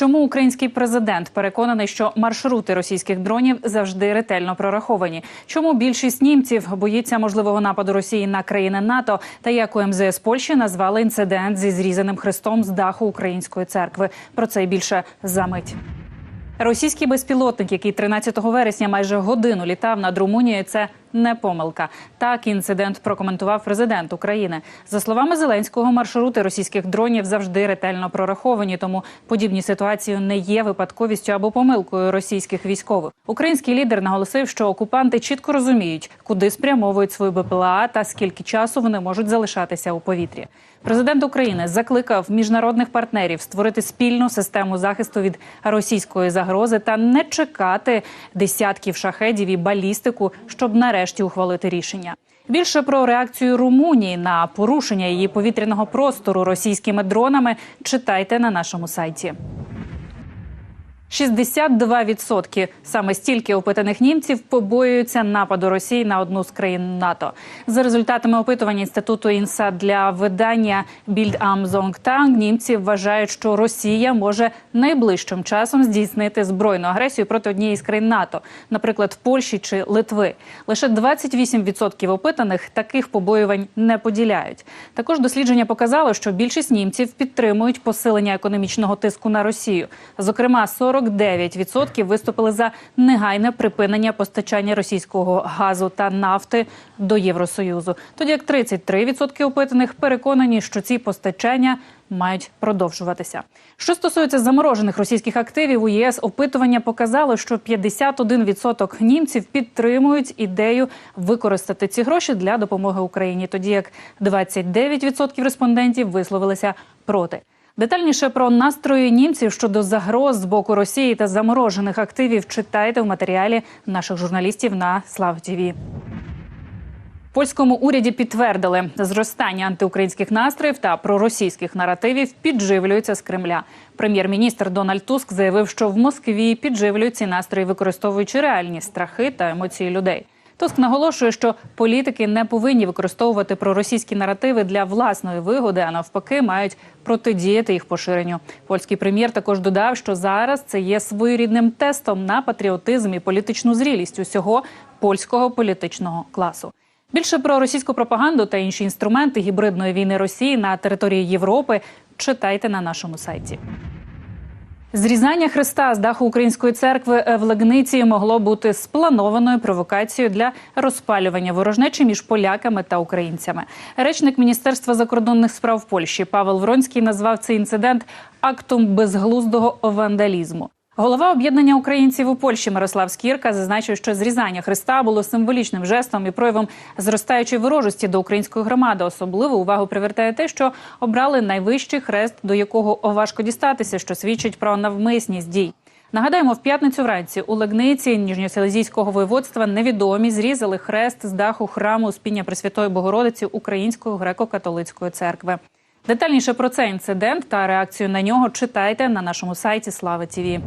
Чому український президент переконаний, що маршрути російських дронів завжди ретельно прораховані? Чому більшість німців боїться можливого нападу Росії на країни НАТО? Та як у МЗС Польщі назвали інцидент зі зрізаним хрестом з даху української церкви? Про це й більше за мить. Російський безпілотник, який 13 вересня майже годину літав над Румунією, це не помилка. Так інцидент прокоментував президент України. За словами Зеленського, маршрути російських дронів завжди ретельно прораховані, тому подібні ситуації не є випадковістю або помилкою російських військових. Український лідер наголосив, що окупанти чітко розуміють, куди спрямовують свої БПЛА та скільки часу вони можуть залишатися у повітрі. Президент України закликав міжнародних партнерів створити спільну систему захисту від російської загрози та не чекати десятків шахедів і балістику, щоб нарешті ухвалити рішення. Більше про реакцію Румунії на порушення її повітряного простору російськими дронами читайте на нашому сайті. 62% саме стільки опитаних німців побоюються нападу Росії на одну з країн НАТО. За результатами опитування інституту інса для видання Bild am німці вважають, що Росія може найближчим часом здійснити збройну агресію проти однієї з країн НАТО, наприклад, Польщі чи Литви. Лише 28% опитаних таких побоювань не поділяють. Також дослідження показало, що більшість німців підтримують посилення економічного тиску на Росію. Зокрема, 49% виступили за негайне припинення постачання російського газу та нафти до Євросоюзу. Тоді як 33% опитаних переконані, що ці постачання мають продовжуватися. Що стосується заморожених російських активів у ЄС, опитування показало, що 51% німців підтримують ідею використати ці гроші для допомоги Україні, тоді як 29% респондентів висловилися проти. Детальніше про настрої німців щодо загроз з боку Росії та заморожених активів читайте в матеріалі наших журналістів на Слав. Польському уряді підтвердили, зростання антиукраїнських настроїв та проросійських наративів підживлюються з Кремля. Прем'єр-міністр Дональд Туск заявив, що в Москві підживлюють ці настрої, використовуючи реальні страхи та емоції людей. Туск наголошує, що політики не повинні використовувати проросійські наративи для власної вигоди, а навпаки, мають протидіяти їх поширенню. Польський прем'єр також додав, що зараз це є своєрідним тестом на патріотизм і політичну зрілість усього польського політичного класу. Більше про російську пропаганду та інші інструменти гібридної війни Росії на території Європи читайте на нашому сайті. Зрізання хреста з даху української церкви в Легниці могло бути спланованою провокацією для розпалювання ворожнечі між поляками та українцями. Речник Міністерства закордонних справ Польщі Павел Вронський назвав цей інцидент актом безглуздого вандалізму. Голова об'єднання українців у Польщі Мирослав Скірка зазначив, що зрізання хреста було символічним жестом і проявом зростаючої ворожості до української громади. Особливу увагу привертає те, що обрали найвищий хрест, до якого важко дістатися, що свідчить про навмисність дій. Нагадаємо, в п'ятницю вранці у Легниці Ніжньоселезійського воєводства невідомі зрізали хрест з даху храму Спіння Пресвятої Богородиці Української греко-католицької церкви. Детальніше про цей інцидент та реакцію на нього читайте на нашому сайті Слава Тіві.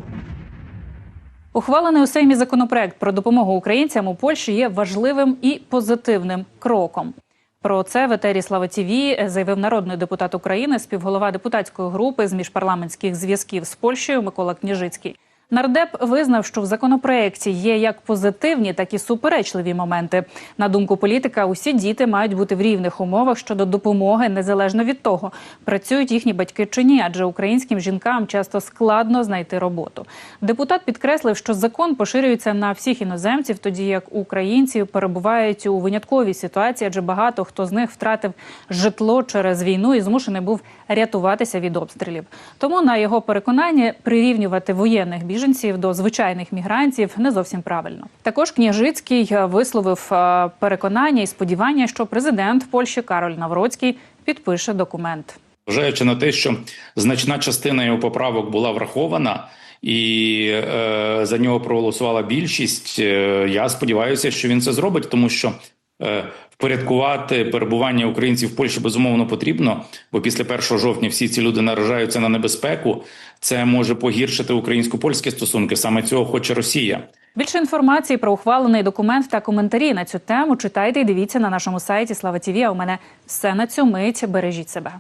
Ухвалений у Сеймі законопроект про допомогу українцям у Польщі є важливим і позитивним кроком. Про це в етері Слава Тіві заявив народний депутат України, співголова депутатської групи з міжпарламентських зв'язків з Польщею Микола Княжицький. Нардеп визнав, що в законопроекті є як позитивні, так і суперечливі моменти. На думку політика, усі діти мають бути в рівних умовах щодо допомоги, незалежно від того, працюють їхні батьки чи ні, адже українським жінкам часто складно знайти роботу. Депутат підкреслив, що закон поширюється на всіх іноземців, тоді як українці перебувають у винятковій ситуації, адже багато хто з них втратив житло через війну і змушений був рятуватися від обстрілів. Тому на його переконання прирівнювати воєнних біженців до звичайних мігрантів не зовсім правильно. Також княжицький висловив е, переконання і сподівання, що президент Польщі Кароль Навроцький підпише документ. Вважаючи на те, що значна частина його поправок була врахована. І е, за нього проголосувала більшість. Е, я сподіваюся, що він це зробить, тому що е, впорядкувати перебування українців в Польщі безумовно потрібно. Бо після 1 жовтня всі ці люди наражаються на небезпеку. Це може погіршити українсько-польські стосунки. Саме цього хоче Росія. Більше інформації про ухвалений документ та коментарі на цю тему читайте і дивіться на нашому сайті Слава Тіві. А у мене все на цю мить. Бережіть себе.